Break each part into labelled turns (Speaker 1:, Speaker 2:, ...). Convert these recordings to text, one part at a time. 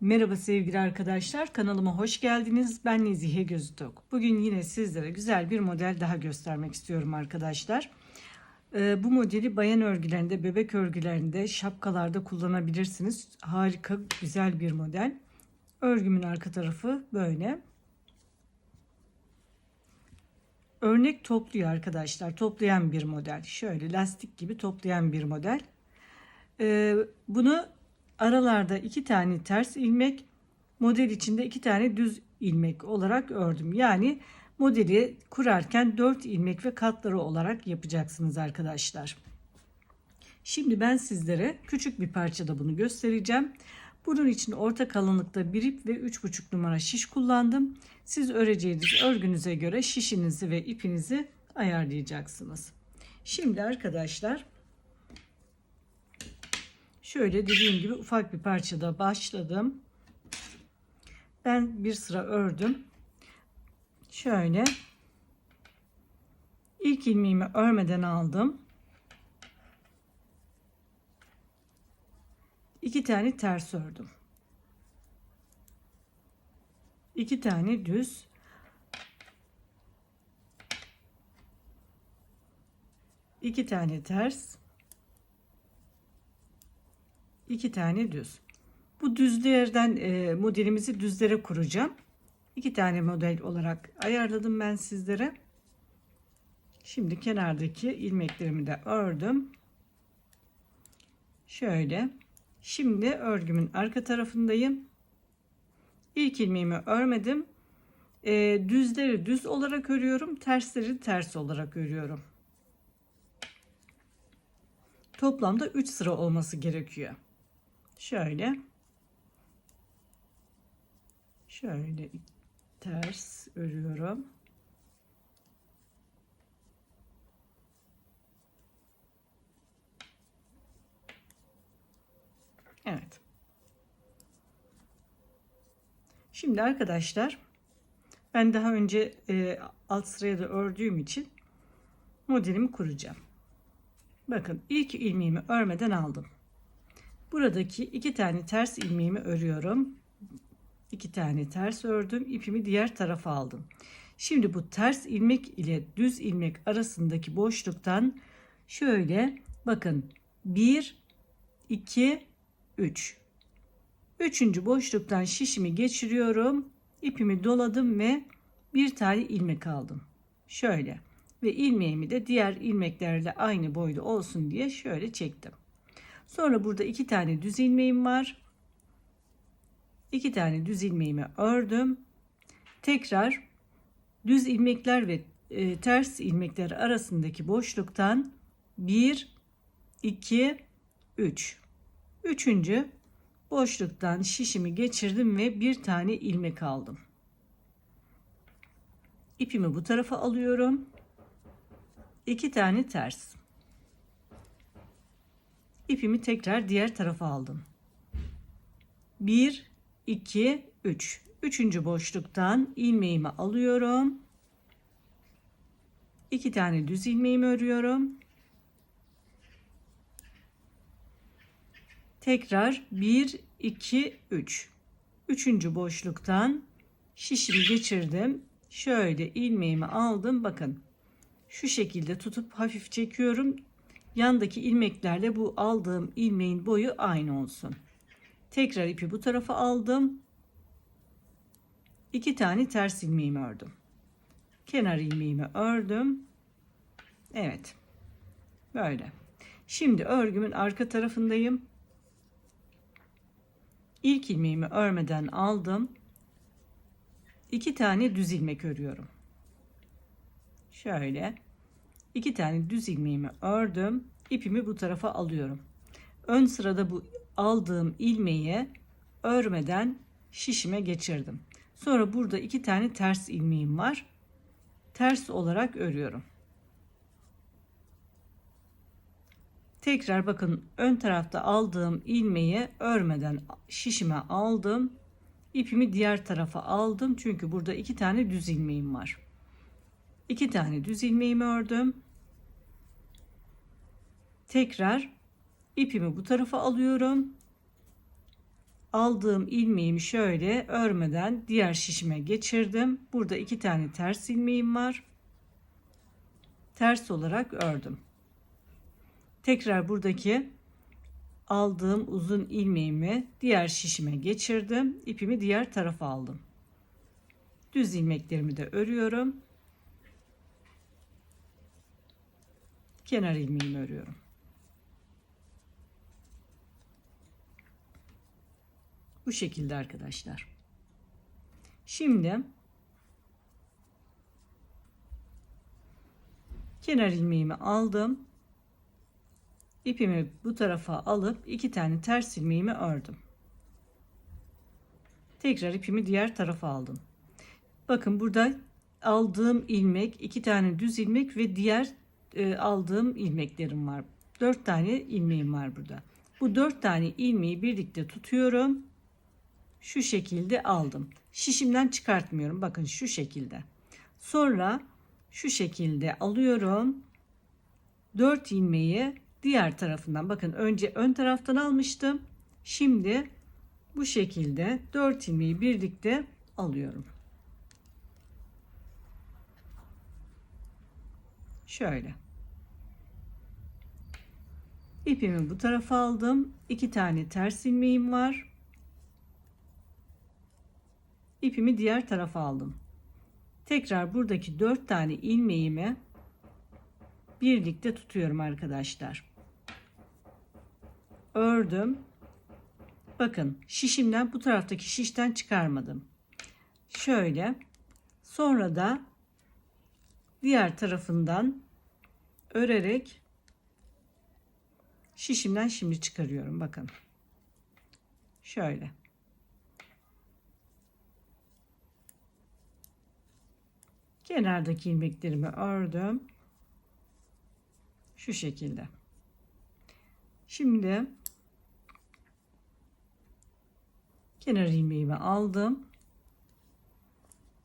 Speaker 1: Merhaba sevgili arkadaşlar, kanalıma hoş geldiniz. Ben Nezihe Gözütok. Bugün yine sizlere güzel bir model daha göstermek istiyorum arkadaşlar. Ee, bu modeli bayan örgülerinde, bebek örgülerinde, şapkalarda kullanabilirsiniz. Harika, güzel bir model. Örgümün arka tarafı böyle. Örnek topluyor arkadaşlar. Toplayan bir model. Şöyle lastik gibi toplayan bir model. Ee, bunu aralarda iki tane ters ilmek, model içinde iki tane düz ilmek olarak ördüm. Yani modeli kurarken 4 ilmek ve katları olarak yapacaksınız arkadaşlar. Şimdi ben sizlere küçük bir parçada bunu göstereceğim. Bunun için orta kalınlıkta bir ip ve 3,5 numara şiş kullandım. Siz öreceğiniz örgünüze göre şişinizi ve ipinizi ayarlayacaksınız. Şimdi arkadaşlar şöyle dediğim gibi ufak bir parçada başladım. Ben bir sıra ördüm. Şöyle ilk ilmeğimi örmeden aldım. İki tane ters ördüm. İki tane düz. İki tane ters. İki tane düz. Bu düzlerden e, modelimizi düzlere kuracağım. İki tane model olarak ayarladım ben sizlere. Şimdi kenardaki ilmeklerimi de ördüm. Şöyle. Şimdi örgümün arka tarafındayım. İlk ilmeğimi örmedim. E, düzleri düz olarak örüyorum. Tersleri ters olarak örüyorum. Toplamda 3 sıra olması gerekiyor. Şöyle. Şöyle ters örüyorum. Evet. Şimdi arkadaşlar ben daha önce e, alt sıraya da ördüğüm için modelimi kuracağım. Bakın ilk ilmeğimi örmeden aldım. Buradaki iki tane ters ilmeğimi örüyorum. İki tane ters ördüm. ipimi diğer tarafa aldım. Şimdi bu ters ilmek ile düz ilmek arasındaki boşluktan şöyle bakın 1 2 3 Üçüncü boşluktan şişimi geçiriyorum. ipimi doladım ve bir tane ilmek aldım. Şöyle ve ilmeğimi de diğer ilmeklerle aynı boyda olsun diye şöyle çektim. Sonra burada iki tane düz ilmeğim var. İki tane düz ilmeğimi ördüm. Tekrar düz ilmekler ve e, ters ilmekler arasındaki boşluktan 1 2 3 üçüncü boşluktan şişimi geçirdim ve bir tane ilmek aldım. İpimi bu tarafa alıyorum. İki tane ters. İpimi tekrar diğer tarafa aldım. 1 2 3. Üçüncü boşluktan ilmeğimi alıyorum. İki tane düz ilmeğimi örüyorum. Tekrar 1 2 3. Üçüncü boşluktan şişimi geçirdim. Şöyle ilmeğimi aldım. Bakın şu şekilde tutup hafif çekiyorum. Yandaki ilmeklerle bu aldığım ilmeğin boyu aynı olsun. Tekrar ipi bu tarafa aldım. İki tane ters ilmeğimi ördüm. Kenar ilmeğimi ördüm. Evet. Böyle. Şimdi örgümün arka tarafındayım. İlk ilmeğimi örmeden aldım. İki tane düz ilmek örüyorum. Şöyle. iki tane düz ilmeğimi ördüm. İpimi bu tarafa alıyorum. Ön sırada bu aldığım ilmeği örmeden şişime geçirdim. Sonra burada iki tane ters ilmeğim var. Ters olarak örüyorum. Tekrar bakın ön tarafta aldığım ilmeği örmeden şişime aldım. İpimi diğer tarafa aldım. Çünkü burada iki tane düz ilmeğim var. İki tane düz ilmeğimi ördüm. Tekrar ipimi bu tarafa alıyorum. aldığım ilmeğimi şöyle örmeden diğer şişime geçirdim. Burada iki tane ters ilmeğim var. Ters olarak ördüm. Tekrar buradaki aldığım uzun ilmeğimi diğer şişime geçirdim. İpimi diğer tarafa aldım. Düz ilmeklerimi de örüyorum. Kenar ilmeğimi örüyorum. Bu şekilde arkadaşlar. Şimdi kenar ilmeğimi aldım. İpimi bu tarafa alıp iki tane ters ilmeğimi ördüm. Tekrar ipimi diğer tarafa aldım. Bakın burada aldığım ilmek, iki tane düz ilmek ve diğer e, aldığım ilmeklerim var. Dört tane ilmeğim var burada. Bu dört tane ilmeği birlikte tutuyorum. Şu şekilde aldım. Şişimden çıkartmıyorum. Bakın şu şekilde. Sonra şu şekilde alıyorum. Dört ilmeği diğer tarafından bakın önce ön taraftan almıştım. Şimdi bu şekilde 4 ilmeği birlikte alıyorum. Şöyle. İpimi bu tarafa aldım. 2 tane ters ilmeğim var. İpimi diğer tarafa aldım. Tekrar buradaki 4 tane ilmeğimi birlikte tutuyorum arkadaşlar ördüm. Bakın şişimden bu taraftaki şişten çıkarmadım. Şöyle sonra da diğer tarafından örerek şişimden şimdi çıkarıyorum. Bakın. Şöyle. Kenardaki ilmeklerimi ördüm. Şu şekilde. Şimdi kenar ilmeğimi aldım.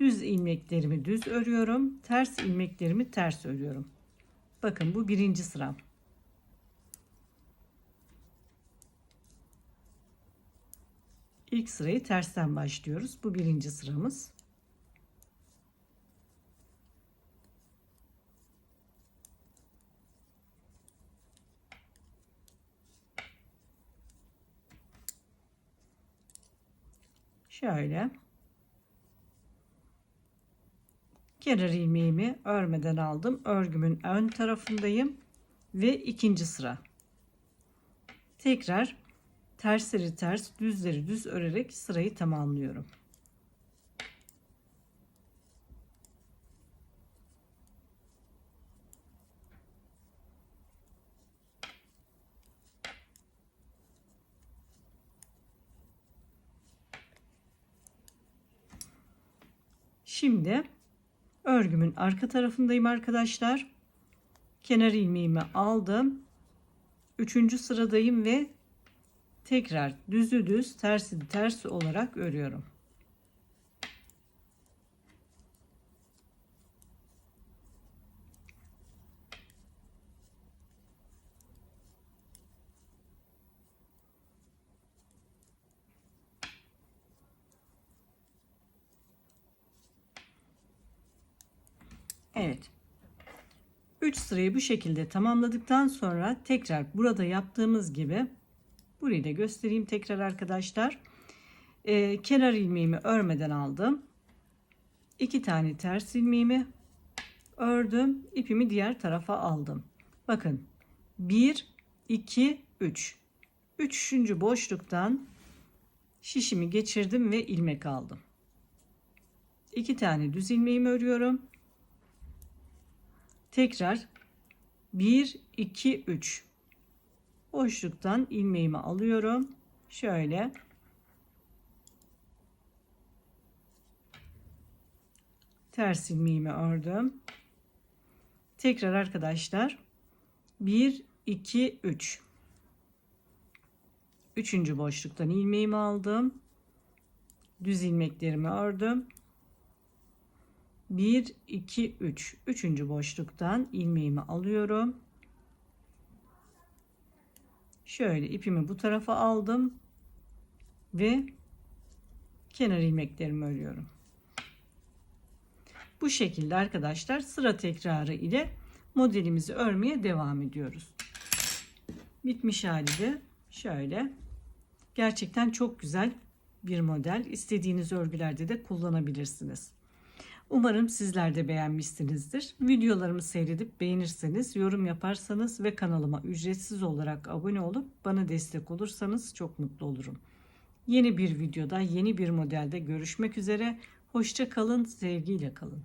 Speaker 1: Düz ilmeklerimi düz örüyorum. Ters ilmeklerimi ters örüyorum. Bakın bu birinci sıram. İlk sırayı tersten başlıyoruz. Bu birinci sıramız. Şöyle. Kenar ilmeğimi örmeden aldım. Örgümün ön tarafındayım ve ikinci sıra. Tekrar tersleri ters, düzleri düz örerek sırayı tamamlıyorum. Şimdi örgümün arka tarafındayım arkadaşlar. Kenar ilmeğimi aldım. Üçüncü sıradayım ve tekrar düzü düz tersi ters olarak örüyorum. Evet. 3 sırayı bu şekilde tamamladıktan sonra tekrar burada yaptığımız gibi burayı da göstereyim tekrar arkadaşlar. Ee, kenar ilmeğimi örmeden aldım. 2 tane ters ilmeğimi ördüm. ipimi diğer tarafa aldım. Bakın 1 2 3 3. boşluktan şişimi geçirdim ve ilmek aldım. 2 tane düz ilmeğimi örüyorum tekrar 1 2 3 boşluktan ilmeğimi alıyorum. Şöyle. Ters ilmeğimi ördüm. Tekrar arkadaşlar. 1 2 3 üçüncü boşluktan ilmeğimi aldım. Düz ilmeklerimi ördüm 1 2 3 üçüncü boşluktan ilmeğimi alıyorum şöyle ipimi bu tarafa aldım ve kenar ilmeklerimi örüyorum. Bu şekilde arkadaşlar sıra tekrarı ile modelimizi örmeye devam ediyoruz. Bitmiş hali de şöyle. Gerçekten çok güzel bir model. İstediğiniz örgülerde de kullanabilirsiniz. Umarım sizler de beğenmişsinizdir. Videolarımı seyredip beğenirseniz, yorum yaparsanız ve kanalıma ücretsiz olarak abone olup bana destek olursanız çok mutlu olurum. Yeni bir videoda, yeni bir modelde görüşmek üzere. Hoşça kalın, sevgiyle kalın.